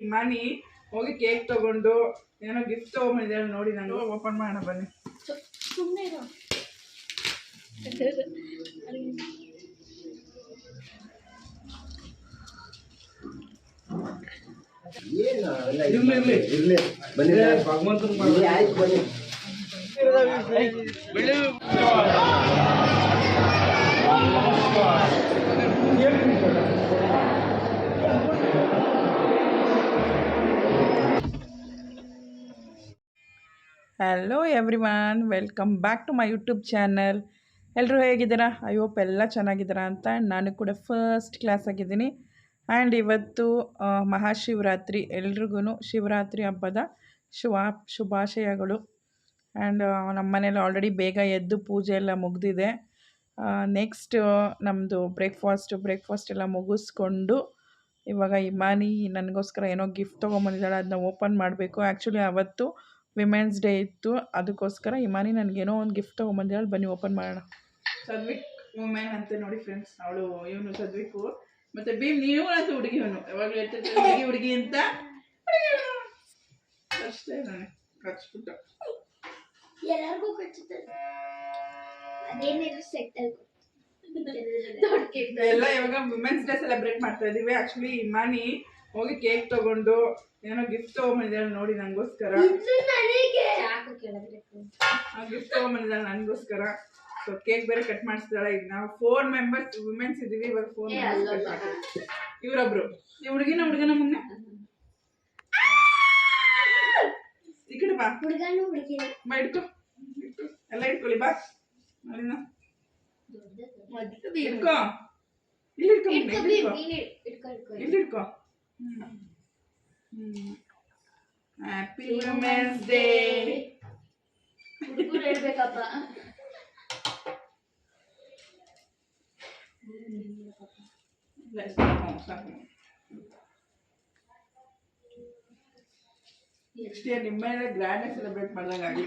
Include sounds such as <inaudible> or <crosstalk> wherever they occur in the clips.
ಮನಿ ಹೋಗಿ ಕೇಕ್ ತಗೊಂಡು ಏನೋ ಗಿಫ್ಟ್ ತಗೊಂಡಿದ್ದಾಳೆ ನೋಡಿ ನಾನು. ಓಪನ್ ಮಾಡೋಣ ಬನ್ನಿ. ಸುಮ್ಮನೆ ಇರೋ. ಇರ್ಲಿ, hello everyone welcome back to my YouTube channel ಎಲ್ಲರೂ ಹೇಗಿದ್ದೀರಾ? ಐ ಹೋಪ್ ಎಲ್ಲ ಚೆನ್ನಾಗಿದ್ದೀರಾ ಅಂತ ನಾನು ಕೂಡ ಫಸ್ಟ್ ಕ್ಲಾಸ್ ಆಗಿದ್ದೀನಿ. ಆ್ಯಂಡ್ ಇವತ್ತು ಮಹಾಶಿವರಾತ್ರಿ. ಎಲ್ರಿಗೂ ಶಿವರಾತ್ರಿ ಹಬ್ಬದ ಶುಭ ಶುಭಾಶಯಗಳು. ಆ್ಯಂಡ್ ನಮ್ಮ ಮನೇಲಿ ಆಲ್ರೆಡಿ ಬೇಗ ಎದ್ದು ಪೂಜೆ ಎಲ್ಲ ಮುಗಿದಿದೆ. ನೆಕ್ಸ್ಟ್ ನಮ್ಮದು ಬ್ರೇಕ್ಫಾಸ್ಟ್ ಬ್ರೇಕ್ಫಾಸ್ಟ್ ಎಲ್ಲ ಮುಗಿಸ್ಕೊಂಡು ಇವಾಗ ಇಮಾನಿ ನನಗೋಸ್ಕರ ಏನೋ ಗಿಫ್ಟ್ ತೊಗೊಂಬಂದಿದ್ದಾಳೆ, ಅದನ್ನ ಓಪನ್ ಮಾಡಬೇಕು. ಆ್ಯಕ್ಚುಲಿ ಅವತ್ತು ವಿಮೆನ್ಸ್ ಡೇ ಇತ್ತು ಅದಕ್ಕೋಸ್ಕರ ಇಮಾನಿ ನನಗೇನೋ ಒಂದು ಗಿಫ್ಟ್ ತೊಗೊಂಬಂದಿದ್ದಾಳೆ ಬನ್ನಿ ಓಪನ್ ಮಾಡೋಣ. ಸದ್ವಿಕ್ ವುಮೆನ್ ಅಂತ ನೋಡಿ ಫ್ರೆಂಡ್ಸ್ ಅವಳು ಇವನು ಸದ್ವಿಕು ಮತ್ತೆ ಭೀಮ್ ನೀವು ಅಂತ ಹುಡುಗಿ ಇವನು. ಯಾವಾಗಲೂ ಹೇಳ್ತಿರ್ತಾರೆ ಹುಡುಗಿ ಹುಡುಗಿ ಅಂತ ಅಷ್ಟೇ ನಾನು ಕಚ್ಬಿಟ್ಟು. ಎಲ್ಲರಿಗೂ ಕಚ್ಚುತ್ತದೆ ಅದೇನಿದ್ರು ಸೆಟ್ ದೊಡ್ಡ ಕೇಕ್ ಎಲ್ಲ ಇವಾಗ ವುಮೆನ್ಸ್ ಡೇ ಸೆಲೆಬ್ರೇಟ್ ಮಾಡ್ತಾ ಇದೀವಿ. ಆಕ್ಚುಲಿ ಇಮಾನಿ ಹೋಗಿ ಕೇಕ್ ತಗೊಂಡು ಏನೋ ಗಿಫ್ಟ್ ತಗೊಂಬಂದಿದ್ದಾಳೆ ನೋಡಿ ನನಗೋಸ್ಕರ ಆ ಗಿಫ್ಟ್ ತಗೊಂಬಂದಿದ್ದಾಳೆ ನನಗೋಸ್ಕರ ಸೊ ಕೇಕ್ ಬೇರೆ ಕಟ್ ಮಾಡಿಸ್ತಾಳೆ ಈಗ ನಾವು ಫೋರ್ ಮೆಂಬರ್ಸ್ ವುಮೆನ್ಸ್ ಇದೀವಿ ಇವಾಗ ಫೋರ್ ಮೆಂಬರ್ಸ್ ಇವರೊಬ್ರು. ಈ ಹುಡುಗಿನ ಹುಡುಗನ ಮುಂದೆ. ಈ ಕಡೆ ಬಾ. ಹುಡುಗನು ಹುಡುಗಿ ಬಾ ಇಟ್ಕೊ. ಎಲ್ಲ ಇಟ್ಕೊಳ್ಳಿ ಬಾ. ಇಟ್ಕೋ. ಇಲ್ಲಿ ಇಟ್ಕೊ ಇಲ್ಲಿ ಇಟ್ಕೊ ಇಲ್ಲಿ ಇಟ್ಕೊ. ಇಟ್ಕೊ ಇಟ್ಕೊ. ಇಲ್ಲಿ ಇಟ್ಕೋ. ಹ್ಯಾಪಿ ವುಮೆನ್ಸ್ ಡೇ ಹುಡುಗರು ಹೇಳ್ಬೇಕಪ್ಪ ನೆಕ್ಸ್ಟ್ ಇಯರ್ ನಿಮ್ಮ ಮೇಲೆ ಗ್ರ್ಯಾಂಡ್ ಸೆಲೆಬ್ರೇಟ್ ಮಾಡ್ದಂಗೆ ಆಗಲಿ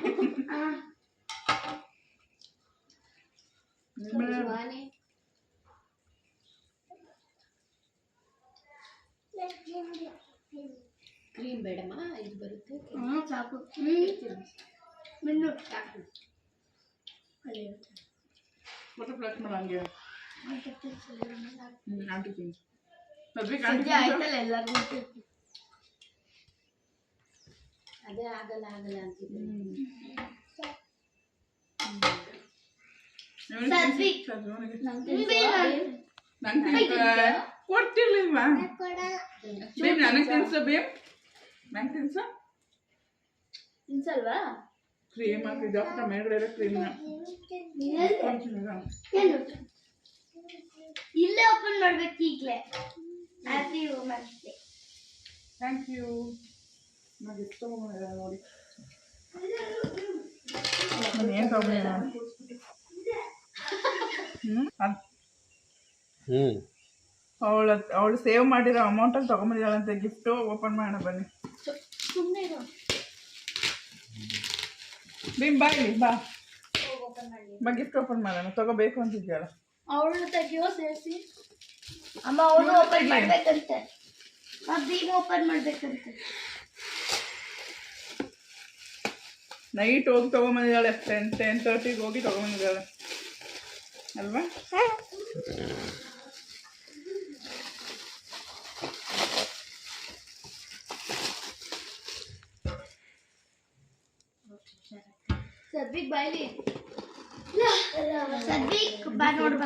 ನಿಮ್ಮ ಮನೆ- ವಾಣಿ ಕ್ರೀಮ್ ಬೇಡಮ್ಮ ಇದು ಬರುತ್ತೆ ಸಾಕು. ಸಾಕು ಫೋಟೋ ಫ್ಲಾಶ್ ಮಾಡು ಹಂಗೆ. ಹ್ಞೂ ಆಂಟಿ ತಿನ್ಸು ಸದ್ವಿಕ್ ಆಂಟಿ ಸದ್ಯ ಆಯ್ತಲ್ಲ ಎಲ್ಲರಿಗೂ ಅದೇ ಆಗಲ್ಲ ಆಗಲ್ಲ ಅಂತಿದ್ರು ಕೊಡ್ತಿರ್ಲಿಲ್ವಾ? ಬೇಮ್ ನನಗೆ ತಿನ್ಸ ಬೇಮ್ ನಂಗೆ ತಿನ್ಸು? ತಿನ್ಸಲ್ವಾ? ಕ್ರೀಮ್ ಹಾಕಿದ್ದ ಮೇಲ್ಗಡೆ ಕ್ರೀಮ್ನ ಇಲ್ಲೇ ಓಪನ್ ಮಾಡ್ಬೇಕು ಈಗಲೇ. Happy women's day thank you ನನಗೆ ಇಷ್ಟ ನೋಡಿ. ಏನು ಅದು ಹ್ಞೂ ಅವಳ ಅವಳು ಸೇವ್ ಮಾಡಿರೋ ಅಮೌಂಟಲ್ಲಿ ತೊಗೊಂಬಂದಿದ್ದಾಳಂತೆ. ಗಿಫ್ಟು ಓಪನ್ ಮಾಡೋಣ ಬನ್ನಿ ಸುಮ್ಮನೆ ಇರು ಭೀಮ್ ಬಾ ಇಲ್ಲಿ ಬಾ. ಬಾ ಗಿಫ್ಟ್ ಓಪನ್ ಮಾಡೋಣ ತಗೋಬೇಕು ಅಂತಿದ್ಯಾಳ ಅವಳು ತೆಗಿಯೋ ಸೇರಿಸಿ. ಅಮ್ಮ ಅವಳು ಓಪನ್ ಮಾಡ್ಬೇಕಂತೆ. ಭೀಮ್ ಓಪನ್ ಮಾಡ್ಬೇಕಂತೆ. ನೈಟ್ ಹೋಗಿ ತಗೊಂಬಂದಿದ್ದಾಳೆ ಟೆನ್ ಟೆನ್ ತರ್ಟಿಗೆ ಹೋಗಿ ತಗೊಂಬಂದಿದ್ದಾಳೆ. ಅಲ್ವಾ? ಸದ್ವಿಕ್ ಬಾಯ್ಲಿ. ಸದ್ವಿಕ್ ಬಾ ನೋಡ್ಬಾ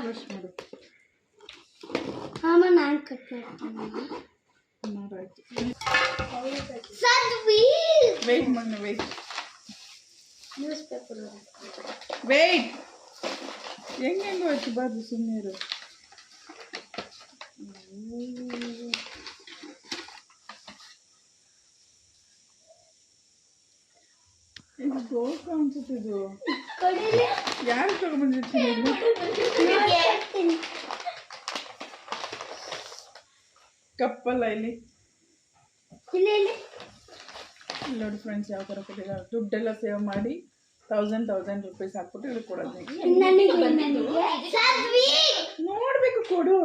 ಅಮ್ಮ ನಾನು ಕಟ್ ಮಾಡ್ತೀನಿ. ಮಾಡಾಯ್ತು ಸದ್ವಿಕ್ ವೆಯ್ಟ್ ಮಾಡಿ ವೆಯ್ಟ್ ನ್ಯೂಸ್ ಪೇಪರ್ ವೆಯ್ಟ್ ಹೆಂಗೆ ಹೆಂಗೆ ಹೋಯ್ತು? ಬಾರ್ದು ಸುಮ್ಮನೆ ಇರು ಇದು ದೋಸೆ ಅನ್ಸುತ್ತೆ ಇದು ಕಡಲೆ ಯಾರು ತಗೊಂಬಂದಿರ್ತೀನಿ ಕಪ್ಪಲ್ಲ ಇಲ್ಲಿ. ನೋಡಿ ಫ್ರೆಂಡ್ಸ್ ಯಾವ ಥರ ಕೊಟ್ಟಿದ್ದಾರೆ. ದುಡ್ಡೆಲ್ಲ ಸೇವ್ ಮಾಡಿ ತೌಸಂಡ್ ತೌಸಂಡ್ ರುಪೀಸ್ ಹಾಕ್ಬಿಟ್ಟು ಇಲ್ಲಿ ಕೊಡೋದು ನೋಡಬೇಕು ಕೊಡು.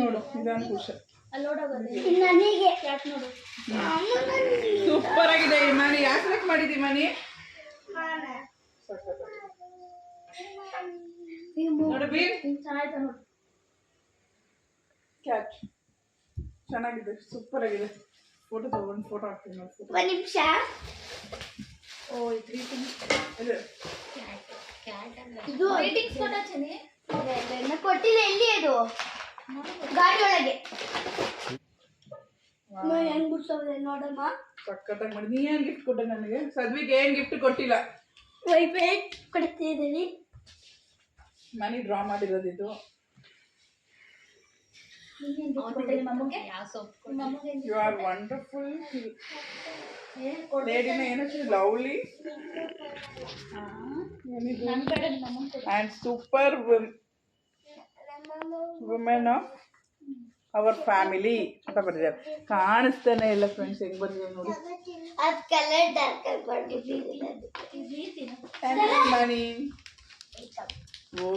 ನೋಡು ನಿಧಾನ ಖುಷಿ ನನಗೆ. ಯಾಕೆ ನೋಡು? ಸೂಪರ್ ಆಗಿದೆ ಮನಿ ಮನೆ ಯಾಕೆ ಸೆಲೆಕ್ಟ್ ಮಾಡಿದಿ ಮನೆ ಕ್ಯಾಚ್ ಚೆನ್ನಾಗಿದೆ. ಸೂಪರ್ ಆಗಿದೆ ಫೋಟೋ ತಗೊಂಡು ಫೋಟೋ ಹಾಕ್ತೀನಿ ನೋಡಿ ಫೋಟೋ ಒಂದು ನಿಮಿಷ. ಓ ತ್ರೀ ಇದೆ. ಇನ್ನು ಕೊಟ್ಟಿಲ್ಲ ಎಲ್ಲಿ ಅದು? ಗಾಡಿ ಒಳಗೆ ಹೆಂಗ್ ಬಿಡ್ಸೋದೆ ನೋಡಮ್ಮ? ಸಖತ್ತಾಗಿ ಮಾಡಿ. ನೀ ಏನು ಗಿಫ್ಟ್ ಕೊಟ್ಟೆ ನನಗೆ? ಸದ್ವಿಗೆ ಏನು ಗಿಫ್ಟ್ ಕೊಟ್ಟಿಲ್ಲ? ವೈಫೈ ಕೊಡ್ತಿದ್ದೀನಿ ಮನಿ ಡ್ರಾ ಮಾಡಿರೋದು ಇದು. ಮಮ್ಮಗೆ ಯಾವ ಸೊಪ್ಪು ಮಮ್ಮಗೆ ಯು ಆರ್ ವಂಡರ್ಫುಲ್ ಲೇಡಿನ ಏನಕ್ಕೆ ಲವ್ಲಿ ಏನಿದು ನಮ್ ಕಡೆ ನಮ್ಮನ್ ಕೊಡು. And super women of our family ಅಂತ ಬರೆದಿದ್ದಾರೆ. ಕಾಣಿಸ್ತಾನೆ ಇಲ್ಲ ಫ್ರೆಂಡ್ಸ್ ಹೆಂಗ್ ಬರ್ದಿದ್ದಾರೆ ನೋಡಿ. ಅದು ಕಲರ್ ಡಾರ್ಕ್ ಆಗಿ ಬರ್ಬಿಟ್ಟಿದ್ದೀನಿ ಅದು ಇದು ಮನಿ ಓ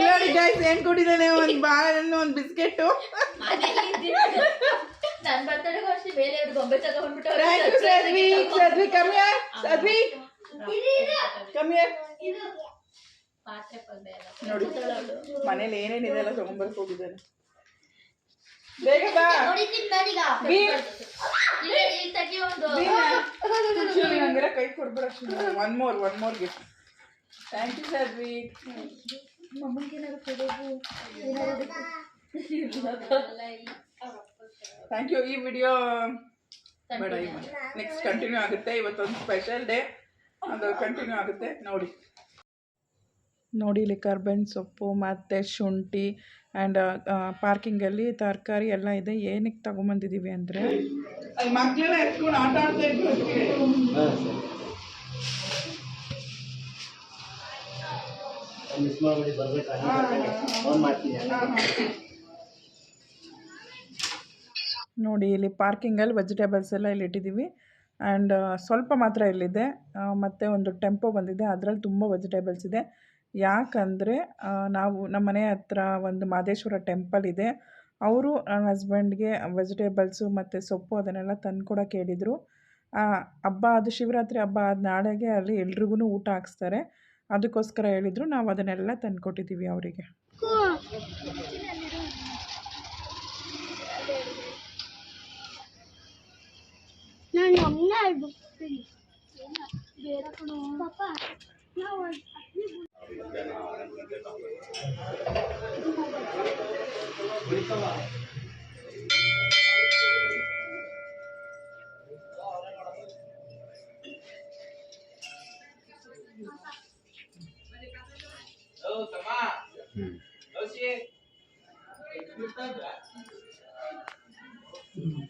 ನೋಡಿ ಗೈಸ್ ಏನ್ ಕೊಟ್ಟಿದ್ದಾನೆ? ಒಂದು ಬಾಳೆಹಣ್ಣು ಒಂದು ಬಿಸ್ಕೆಟು. ನನ್ ಬರ್ತಡೆಗೂ ಅಷ್ಟೇ ಬೇರೆ ಎರಡು ಗೊಂಬೆ ತಗೊಂಡ್ಬಿಟ್ಟು ಥ್ಯಾಂಕ್ ಯು ಸದ್ವಿ ಸದ್ವಿ ಕಮ್ಮಿ ಸದ್ವಿ ಕಮ್ಮಿ ಪಾತ್ರೆ. ನೋಡಿ. ಮನೇಲಿ ಏನೇನಿದೆ ಎಲ್ಲ ತಗೊಂಡ್ಬರ್ಕ್ ಹೋಗಿದ್ದಾನೆ. ಬೇಗ ಬಾ. ಹಂಗಾರೆ ಕೈ ಕೊಡ್ಬೇಡ one more one more gift thank you Sadvi ರೀ ಥ್ಯಾಂಕ್ ಯು ಈ ವಿಡಿಯೋ ಬೇಡ ನೆಕ್ಸ್ಟ್ ಕಂಟಿನ್ಯೂ ಆಗುತ್ತೆ. ಇವತ್ತೊಂದು ಸ್ಪೆಷಲ್ ಡೇ ಅದು ಕಂಟಿನ್ಯೂ ಆಗುತ್ತೆ. ನೋಡಿ. ನೋಡಿ ಇಲ್ಲಿ ಕರ್ಬೇವಿನ ಸೊಪ್ಪು ಮತ್ತು ಶುಂಠಿ ಆ್ಯಂಡ್ ಪಾರ್ಕಿಂಗಲ್ಲಿ ತರಕಾರಿ ಎಲ್ಲ ಇದೆ. ಏನಕ್ಕೆ ತಗೊಂಬಂದಿದ್ದೀವಿ ಅಂದರೆ ನೋಡಿ ಇಲ್ಲಿ ಪಾರ್ಕಿಂಗಲ್ಲಿ ವೆಜಿಟೇಬಲ್ಸ್ ಎಲ್ಲ ಇಲ್ಲಿ ಇಟ್ಟಿದ್ದೀವಿ. ಆ್ಯಂಡ್ ಸ್ವಲ್ಪ ಮಾತ್ರ ಇಲ್ಲಿದೆ. ಮತ್ತು ಮತ್ತೆ ಒಂದು ಟೆಂಪೋ ಬಂದಿದೆ. ಅದರಲ್ಲಿ ತುಂಬ ವೆಜಿಟೇಬಲ್ಸ್ ಇದೆ. ಯಾಕಂದರೆ ನಾವು ನಮ್ಮ ಮನೆ ಹತ್ರ ಒಂದು ಮಾದೇಶ್ವರ ಟೆಂಪಲ್ ಇದೆ. ಅವರು ನನ್ನ ಹಸ್ಬೆಂಡ್ಗೆ ವೆಜಿಟೇಬಲ್ಸು ಮತ್ತು ಸೊಪ್ಪು ಅದನ್ನೆಲ್ಲ ತಂದ್ಕೊಡೋಕೆ ಹೇಳಿದರು. ಹಬ್ಬ ಅದು ಶಿವರಾತ್ರಿ ಹಬ್ಬ ಆದ ನಾಳೆಗೆ ಅಲ್ಲಿ ಎಲ್ರಿಗೂ ಊಟ ಹಾಕ್ಸ್ತಾರೆ. ಅದಕ್ಕೋಸ್ಕರ ಹೇಳಿದರು, ನಾವು ಅದನ್ನೆಲ್ಲ ತಂದುಕೊಟ್ಟಿದ್ದೀವಿ ಅವರಿಗೆ. ನಾನು ಏನು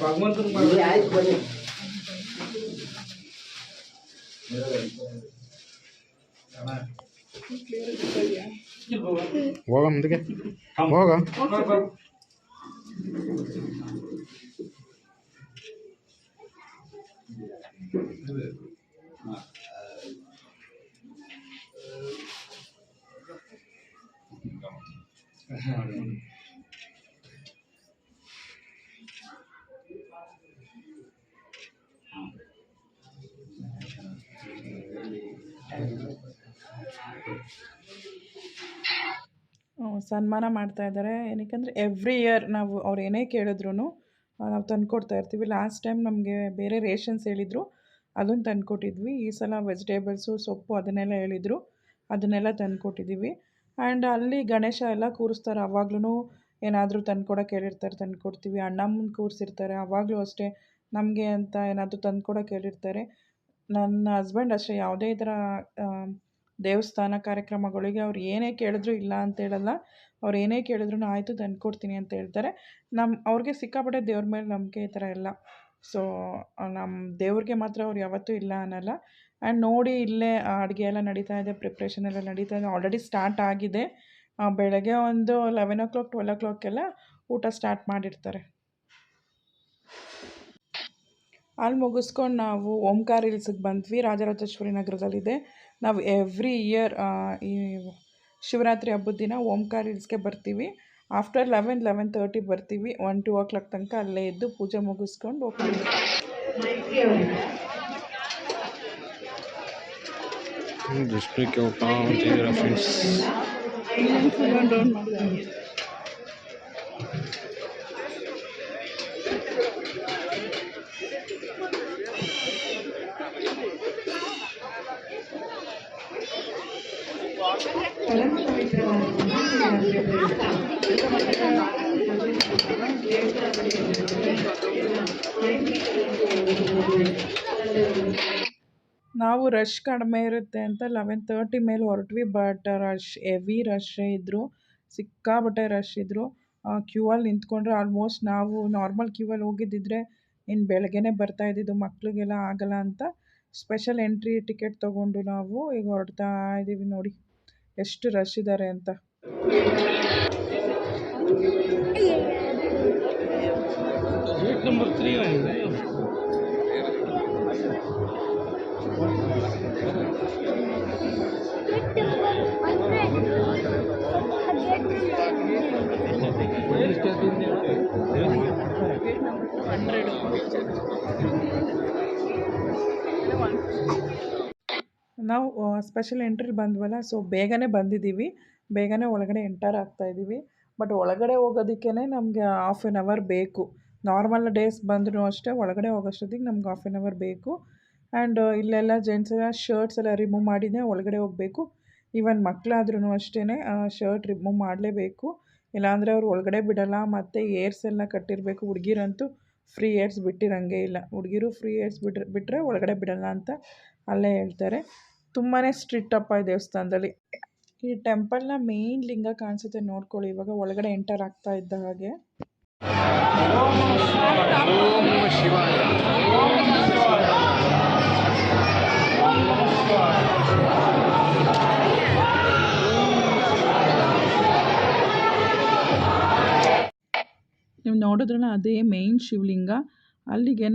ಭಗವಂತನ ಇರ್ಲಿ, ಆಯ್ತು ಬನ್ನಿ ಹೋಗ ಮುಂದಕ್ಕೆ ಹೋಗ ಸನ್ಮಾನ ಮಾಡ್ತಾ ಇದ್ದಾರೆ. ಏನಕ್ಕೆಂದರೆ ಎವ್ರಿ ಇಯರ್ ನಾವು ಅವ್ರು ಏನೇ ಕೇಳಿದ್ರು ನಾವು ತಂದುಕೊಡ್ತಾ ಇರ್ತೀವಿ. ಲಾಸ್ಟ್ ಟೈಮ್ ನಮಗೆ ಬೇರೆ ರೇಷನ್ಸ್ ಹೇಳಿದರು ಅದನ್ನು ತಂದುಕೊಟ್ಟಿದ್ವಿ. ಈ ಸಲ ವೆಜಿಟೇಬಲ್ಸು ಸೊಪ್ಪು ಅದನ್ನೆಲ್ಲ ಹೇಳಿದರು. ಅದನ್ನೆಲ್ಲ ತಂದುಕೊಟ್ಟಿದ್ದೀವಿ ಆ್ಯಂಡ್ ಅಲ್ಲಿ ಗಣೇಶ ಎಲ್ಲ ಕೂರಿಸ್ತಾರೆ. ಅವಾಗ್ಲೂ ಏನಾದರೂ ತಂದ್ಕೊಡೋಕೆ ಹೇಳಿರ್ತಾರೆ, ತಂದುಕೊಡ್ತೀವಿ. ಅಣ್ಣಮ್ಮನ ಕೂರಿಸಿರ್ತಾರೆ. ಅವಾಗಲೂ ಅಷ್ಟೇ ನಮಗೆ ಅಂತ ಏನಾದರೂ ತಂದ್ಕೊಡೋಕೆ ಹೇಳಿರ್ತಾರೆ. ನನ್ನ ಹಸ್ಬೆಂಡ್ ಅಷ್ಟೇ. ಯಾವುದೇ ಥರ ದೇವಸ್ಥಾನ ಕಾರ್ಯಕ್ರಮಗಳಿಗೆ ಅವ್ರು ಏನೇ ಕೇಳಿದ್ರು ಇಲ್ಲ ಅಂತ ಹೇಳಲ್ಲ. ಅವ್ರು ಏನೇ ಕೇಳಿದ್ರು ಆಯಿತು ತಂದ್ಕೊಡ್ತೀನಿ ಅಂತ ಹೇಳ್ತಾರೆ. ನಮ್ಮ ಅವ್ರಿಗೆ ಸಿಕ್ಕಾಪಟ್ಟೆ ದೇವ್ರ ಮೇಲೆ ನಂಬಿಕೆ ಈ ಥರ ಎಲ್ಲ. ಸೊ ನಮ್ಮ ದೇವ್ರಿಗೆ ಮಾತ್ರ ಅವ್ರು ಯಾವತ್ತೂ ಇಲ್ಲ ಅನ್ನಲ್ಲ. ಆ್ಯಂಡ್ ನೋಡಿ ಇಲ್ಲೇ ಅಡುಗೆ ಎಲ್ಲ ನಡೀತಾ ಇದೆ ಪ್ರಿಪ್ರೇಷನ್ ಎಲ್ಲ ನಡೀತಾ ಇದೆ. ಆಲ್ರೆಡಿ ಸ್ಟಾರ್ಟ್ ಆಗಿದೆ. ಬೆಳಗ್ಗೆ ಒಂದು ಲೆವೆನ್ ಓ ಕ್ಲಾಕ್ ಟ್ವೆಲ್ ಓ ಕ್ಲಾಕೆಲ್ಲ ಊಟ ಸ್ಟಾರ್ಟ್ ಮಾಡಿರ್ತಾರೆ. ಅಲ್ಲಿ ಮುಗಿಸ್ಕೊಂಡು ನಾವು ಓಂಕಾರ ಹಿಲ್ಸಿಗೆ ಬಂದ್ವಿ. ರಾಜರಾಜೇಶ್ವರಿ ನಗರದಲ್ಲಿದೆ. ನಾವು ಎವ್ರಿ ಇಯರ್ ಈ ಶಿವರಾತ್ರಿ ಹಬ್ಬದ ದಿನ ಓಂಕಾರ ಹಿಲ್ಸ್ಗೆ ಬರ್ತೀವಿ. ಆಫ್ಟರ್ ಲೆವೆನ್ ಲೆವೆನ್ ತರ್ಟಿ ಬರ್ತೀವಿ. One to two o'clock ಅಲ್ಲೇ ಇದ್ದು ಪೂಜೆ ಮುಗಿಸ್ಕೊಂಡು ಹೋಗ್ತೀವಿ. ಡಿಸ್ಪ್ಲೇ ಹೋಗ್ತಾ ನಾವು ರಶ್ ಕಡಿಮೆ ಇರುತ್ತೆ ಅಂತ ಲೆವೆನ್ ತರ್ಟಿ ಮೇಲೆ ಹೊರಟ್ವಿ ಬಟ್ ರಶ್ ಹೆವಿ ರಶ್ ಇದ್ದರು ಸಿಕ್ಕಾಪಟ್ಟೆ ರಶ್ ಇದ್ದರು ಕ್ಯೂ ಅಲ್ಲಿ ನಿಂತ್ಕೊಂಡ್ರೆ ಆಲ್ಮೋಸ್ಟ್ ನಾವು ನಾರ್ಮಲ್ ಕ್ಯೂ ಅಲ್ಲಿ ಹೋಗಿದ್ದಿದ್ರೆ ಇನ್ನು ಬೆಳಗ್ಗೆನೇ ಬರ್ತಾ ಇದ್ದಿದ್ದು, ಮಕ್ಳಿಗೆಲ್ಲ ಆಗಲ್ಲ ಅಂತ. ಸ್ಪೆಷಲ್ ಎಂಟ್ರಿ ಟಿಕೆಟ್ ತೊಗೊಂಡು ನಾವು ಈಗ ಹೊರಡ್ತಾ ಇದ್ದೀವಿ ನೋಡಿ. ಎಷ್ಟು ರಶ್ ಇದ್ದಾರೆ ಅಂತ ನಂಬರ್ ನಾವು ಸ್ಪೆಷಲ್ ಎಂಟ್ರಿ ಬಂದ್ವಲ್ಲ ಸೊ ಬೇಗನೆ ಬಂದಿದ್ದೀವಿ. ಬೇಗನೆ ಒಳಗಡೆ ಎಂಟರ್ ಆಗ್ತಾ ಇದ್ದೀವಿ. ಬಟ್ ಒಳಗಡೆ ಹೋಗೋದಕ್ಕೇ ನಮಗೆ ಹಾಫ್ ಆನ್ ಅವರ್ ಬೇಕು. ನಾರ್ಮಲ್ ಡೇಸ್ ಬಂದರೂ ಅಷ್ಟೇ ಒಳಗಡೆ ಹೋಗೋಷ್ಟೊತ್ತಿಗೆ ನಮ್ಗೆ ಹಾಫ್ ಆನ್ ಅವರ್ ಬೇಕು. ಆ್ಯಂಡ್ ಇಲ್ಲೆಲ್ಲ ಜೆಂಟ್ಸ್ ಎಲ್ಲ ಶರ್ಟ್ಸ್ ಎಲ್ಲ ರಿಮೂವ್ ಮಾಡಿನೇ ಒಳಗಡೆ ಹೋಗಬೇಕು. ಈವನ್ ಮಕ್ಕಳಾದ್ರೂ ಅಷ್ಟೇ ಶರ್ಟ್ ರಿಮೂವ್ ಮಾಡಲೇಬೇಕು. ಇಲ್ಲಾಂದರೆ ಅವ್ರು ಒಳಗಡೆ ಬಿಡೋಲ್ಲ, ಮತ್ತು ಏರ್ಸ್ ಎಲ್ಲ ಕಟ್ಟಿರಬೇಕು. ಹುಡುಗಿರಂತೂ ಫ್ರೀ ಏರ್ಸ್ ಬಿಟ್ಟಿರಂಗೆ ಇಲ್ಲ. ಹುಡುಗಿರು ಫ್ರೀ ಏರ್ಸ್ ಬಿಟ್ರೆ ಬಿಟ್ಟರೆ ಒಳಗಡೆ ಬಿಡೋಲ್ಲ ಅಂತ ಅಲ್ಲೇ ಹೇಳ್ತಾರೆ. ತುಂಬಾ ಸ್ಟ್ರಿಕ್ಟ್ ಅಪ್ಪ ಈ ದೇವಸ್ಥಾನದಲ್ಲಿ. ಈ ಟೆಂಪಲ್ನ ಮೇಯ್ನ್ ಲಿಂಗ ಕಾಣಿಸುತ್ತೆ ನೋಡ್ಕೊಳ್ಳಿ, ಇವಾಗ ಒಳಗಡೆ ಎಂಟರ್ ಆಗ್ತಾ ಇದ್ದ ಹಾಗೆ. ನೀವು ನೋಡಿದ್ರಲ್ಲ, ಅದೇ ಮೇಯ್ನ್ ಶಿವಲಿಂಗ. ಅಲ್ಲಿಗೆ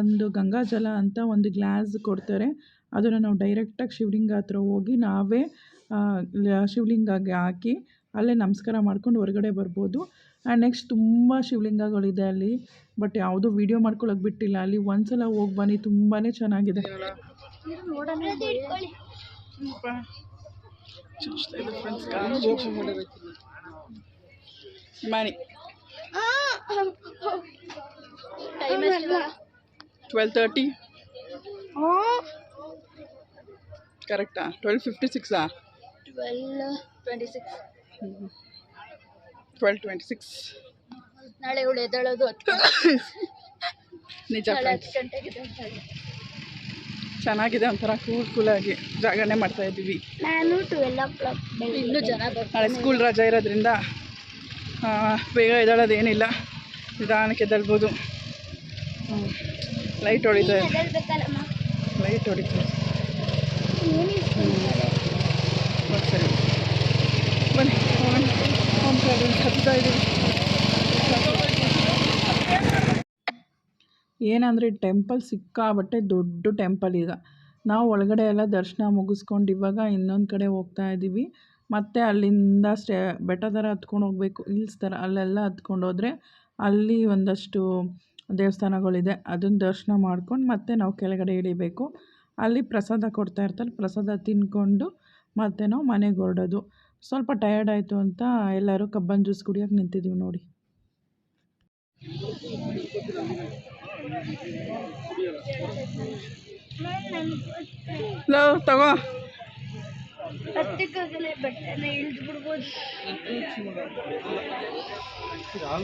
ಒಂದು ಗಂಗಾಜಲ ಅಂತ ಒಂದು ಗ್ಲಾಸ್ ಕೊಡ್ತಾರೆ. ಅದನ್ನು ನಾವು ಡೈರೆಕ್ಟಾಗಿ ಶಿವಲಿಂಗ ಹತ್ರ ಹೋಗಿ ನಾವೇ ಶಿವಲಿಂಗಗೆ ಹಾಕಿ ಅಲ್ಲೇ ನಮಸ್ಕಾರ ಮಾಡ್ಕೊಂಡು ಹೊರಗಡೆ ಬರ್ಬೋದು. ಆ್ಯಂಡ್ ನೆಕ್ಸ್ಟ್ ತುಂಬ ಶಿವಲಿಂಗಗಳಿದೆ ಅಲ್ಲಿ ಬಟ್ ಯಾವುದೂ ವೀಡಿಯೋ ಮಾಡ್ಕೊಳ್ಳೋಕೆ ಬಿಟ್ಟಿಲ್ಲ. ಅಲ್ಲಿ ಒಂದ್ಸಲ ಹೋಗಿ ಬನ್ನಿ ತುಂಬಾ ಚೆನ್ನಾಗಿದೆ. ಮಣಿ. ಟೈಮ್ ಎಷ್ಟು? ಟ್ವೆಲ್ ತರ್ಟಿ ಕರೆಕ್ಟಾ? Twelve fifty ಸಿಕ್ಸಾ twelve twenty six twelve twenty six ನಾಳೆ ಇವಳು ಎದ್ದೇಳೋದು ಹತ್ತು <laughs> ನಿಜ. ಗಂಟೆಗೆ. ಚೆನ್ನಾಗಿದೆ ಒಂಥರ ಕೂಲ್ ಕೂಲಾಗಿ ಜಾಗರಣೆ ಮಾಡ್ತಾ ಇದ್ದೀವಿ. ನಾನು ಟ್ವೆಲ್ ಓ ಕ್ಲಾಕ್ ಇನ್ನೂ ಜನ ನಾಳೆ ಸ್ಕೂಲ್ ರಜೆ ಇರೋದ್ರಿಂದ ಆ, ಬೇಗ ಎದ್ದೇಳೋದೇನಿಲ್ಲ. ನಿಧಾನಕ್ಕೆ ಎದ್ದೇಳ್ಬೋದು. ಲೈಟ್ ಹೊಡಿತಾ ಲೈಟ್ ಹೊಡಿತಾ ಏನಂದರೆ ಟೆಂಪಲ್ ಸಿಕ್ಕಾಬಟ್ಟೆ ದೊಡ್ಡ ಟೆಂಪಲ್ ಈಗ. ನಾವು ಒಳಗಡೆ ಎಲ್ಲ ದರ್ಶನ ಮುಗಿಸ್ಕೊಂಡು ಇವಾಗ ಇನ್ನೊಂದು ಕಡೆ ಹೋಗ್ತಾ ಇದ್ದೀವಿ ಮತ್ತು ಅಲ್ಲಿಂದ ಸ್ಟೇ, ಬೆಟ್ಟ ಥರ ಹತ್ಕೊಂಡು ಹೋಗಬೇಕು, ಹಿಲ್ಸ್ ಥರ ಅಲ್ಲೆಲ್ಲ ಹತ್ಕೊಂಡು ಹೋದರೆ ಅಲ್ಲಿ ಒಂದಷ್ಟು ದೇವಸ್ಥಾನಗಳಿದೆ. ಅದನ್ನು ದರ್ಶನ ಮಾಡ್ಕೊಂಡು ಮತ್ತೆ ನಾವು ಕೆಳಗಡೆ ಇಳಿಬೇಕು. ಅಲ್ಲಿ ಪ್ರಸಾದ ಕೊಡ್ತಾ ಇರ್ತಾರೆ ಪ್ರಸಾದ ತಿಂದ್ಕೊಂಡು ಮತ್ತೆ ನಾವು ಮನೆಗೆ ಹೊರಡೋದು. ಸ್ವಲ್ಪ ಟಯರ್ಡ್ ಆಯಿತು ಅಂತ ಎಲ್ಲರೂ ಕಬ್ಬನ್ ಜ್ಯೂಸ್ ಕುಡಿಯೋಕೆ ನಿಂತಿದ್ದೀವಿ ನೋಡಿ. ಲೋ ತಗೋ.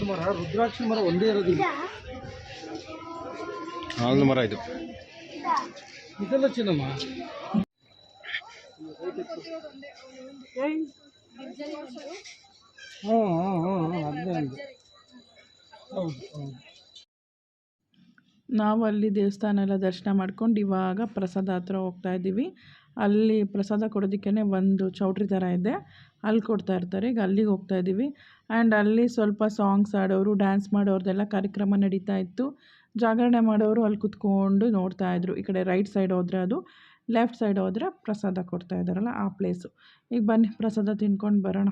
ಮರ ರುದ್ರಾಕ್ಷಿ ಮರ ಒಂದೇ ಇರೋದಿಲ್ಲ. ಮರ ಇದು. ಇದೆಲ್ಲ ಚಿನ್ನಮ್ಮ ಹ್ಞೂ ಹ್ಞೂ ಹ್ಞೂ ಹ್ಞೂ ಅದನ್ನೇ ಹೌದು ಹೌದು. ನಾವು ಅಲ್ಲಿ ದೇವಸ್ಥಾನ ಎಲ್ಲ ದರ್ಶನ ಮಾಡ್ಕೊಂಡು ಇವಾಗ ಪ್ರಸಾದ ಹತ್ರ ಹೋಗ್ತಾ ಇದ್ದೀವಿ. ಅಲ್ಲಿ ಪ್ರಸಾದ ಕೊಡೋದಕ್ಕೇ ಒಂದು ಚೌಟ್ರಿ ಥರ ಇದೆ. ಅಲ್ಲಿ ಕೊಡ್ತಾ ಇರ್ತಾರೆ ಈಗ ಅಲ್ಲಿಗೆ ಹೋಗ್ತಾ ಇದ್ದೀವಿ. ಆ್ಯಂಡ್ ಅಲ್ಲಿ ಸ್ವಲ್ಪ ಸಾಂಗ್ಸ್ ಆಡೋರು ಡ್ಯಾನ್ಸ್ ಮಾಡೋರ್ದೆಲ್ಲ ಕಾರ್ಯಕ್ರಮ ನಡೀತಾ ಇತ್ತು. ಜಾಗರಣೆ ಮಾಡೋರು ಅಲ್ಲಿ ಕುತ್ಕೊಂಡು ನೋಡ್ತಾ ಇದ್ರು. ಈ ಕಡೆ ರೈಟ್ ಸೈಡ್ ಹೋದರೆ ಅದು ಲೆಫ್ಟ್ ಸೈಡ್ ಹೋದರೆ ಪ್ರಸಾದ ಕೊಡ್ತಾ ಇದ್ದಾರಲ್ಲ ಆ ಪ್ಲೇಸು ಈಗ ಬನ್ನಿ ಪ್ರಸಾದ ತಿನ್ಕೊಂಡು ಬರೋಣ.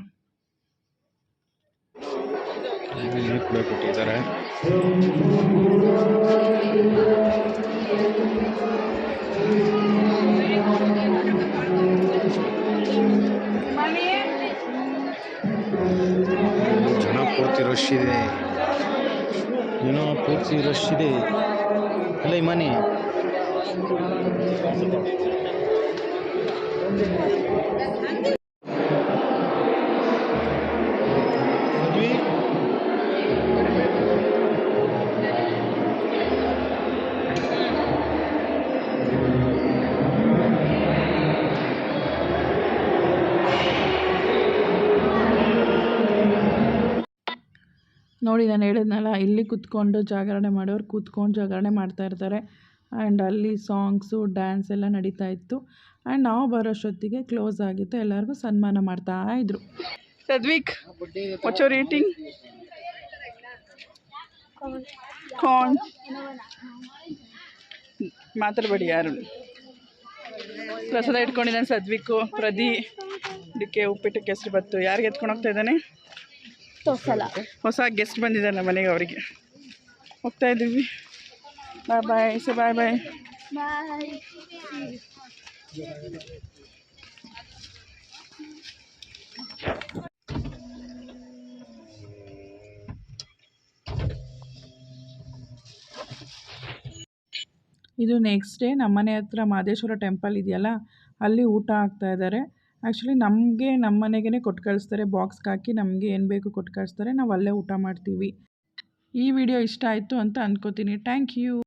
ಕೊಟ್ಟಿದ್ದಾರೆ ಜನ ಪೂರ್ತಿ ರಶ್ ಇದೆ ಜನ ಪೂರ್ತಿ ರಶ್ ಇದೆ. ಅಲ್ಲ ಈ ಮನೆ ನೋಡಿ ನಾನು ಹೇಳಿದ್ನಲ್ಲ, ಇಲ್ಲಿ ಕೂತ್ಕೊಂಡು ಜಾಗರಣೆ ಮಾಡೋರು ಕೂತ್ಕೊಂಡು ಜಾಗರಣೆ ಮಾಡ್ತಾ ಇರ್ತಾರೆ. ಆ್ಯಂಡ್ ಅಲ್ಲಿ ಸಾಂಗ್ಸು ಡ್ಯಾನ್ಸ್ ಎಲ್ಲ ನಡೀತಾ ಇತ್ತು. ಆ್ಯಂಡ್ ನಾವು ಬರೋಷ್ಟೊತ್ತಿಗೆ ಕ್ಲೋಸ್ ಆಗಿತ್ತು. ಎಲ್ಲರಿಗೂ ಸನ್ಮಾನ ಮಾಡ್ತಾ ಇದ್ರು. ಸದ್ವಿಕ್ ವಾಚ್ ರೇಟಿಂಗ್ ಕಾನ್ ಮಾತಾಡಬೇಡಿ ಯಾರು? ಪ್ರಸಾದ ಇಟ್ಕೊಂಡಿದ್ದಾನೆ ಸದ್ವಿಕ್ಕು ಪ್ರದಿ ಇದಕ್ಕೆ ಉಪ್ಪಿಟ್ಟು ಕೆಸರು ಬತ್ತು ಯಾರಿಗೆ ಎತ್ಕೊಂಡು ಹೋಗ್ತಾ ಇದ್ದಾನೆ? ತೋರ್ಸಲ್ಲ. ಹೊಸ ಗೆಸ್ಟ್ ಬಂದಿದ್ದಾರೆ ನಮ್ಮ ಮನೆಗೆ ಅವರಿಗೆ. ಹೋಗ್ತಾ ಇದ್ದೀವಿ. ಬಾಯ್ ಬಾಯ್ ಸೊ ಬಾಯ್ ಬಾಯ್ ಬಾಯ್ ಇದು ನೆಕ್ಸ್ಟ್ ಡೇ ನಮ್ಮನೆ ಹತ್ರ ಮಹದೇಶ್ವರ ಟೆಂಪಲ್ ಇದೆಯಲ್ಲ ಅಲ್ಲಿ ಊಟ ಆಗ್ತಾ ಇದ್ದಾರೆ. ಆ್ಯಕ್ಚುಲಿ ನಮಗೆ ನಮ್ಮ ಮನೆಗೇ ಕೊಟ್ಟು ಕಳಿಸ್ತಾರೆ. ಬಾಕ್ಸ್ಗೆ ಹಾಕಿ ನಮಗೆ ಏನು ಬೇಕು ಕೊಟ್ಟು ಕಳಿಸ್ತಾರೆ. ನಾವು ಅಲ್ಲೇ ಊಟ ಮಾಡ್ತೀವಿ. ಈ ವಿಡಿಯೋ ಇಷ್ಟ ಆಯಿತು ಅಂತ ಅಂದ್ಕೋತೀನಿ ಥ್ಯಾಂಕ್ ಯು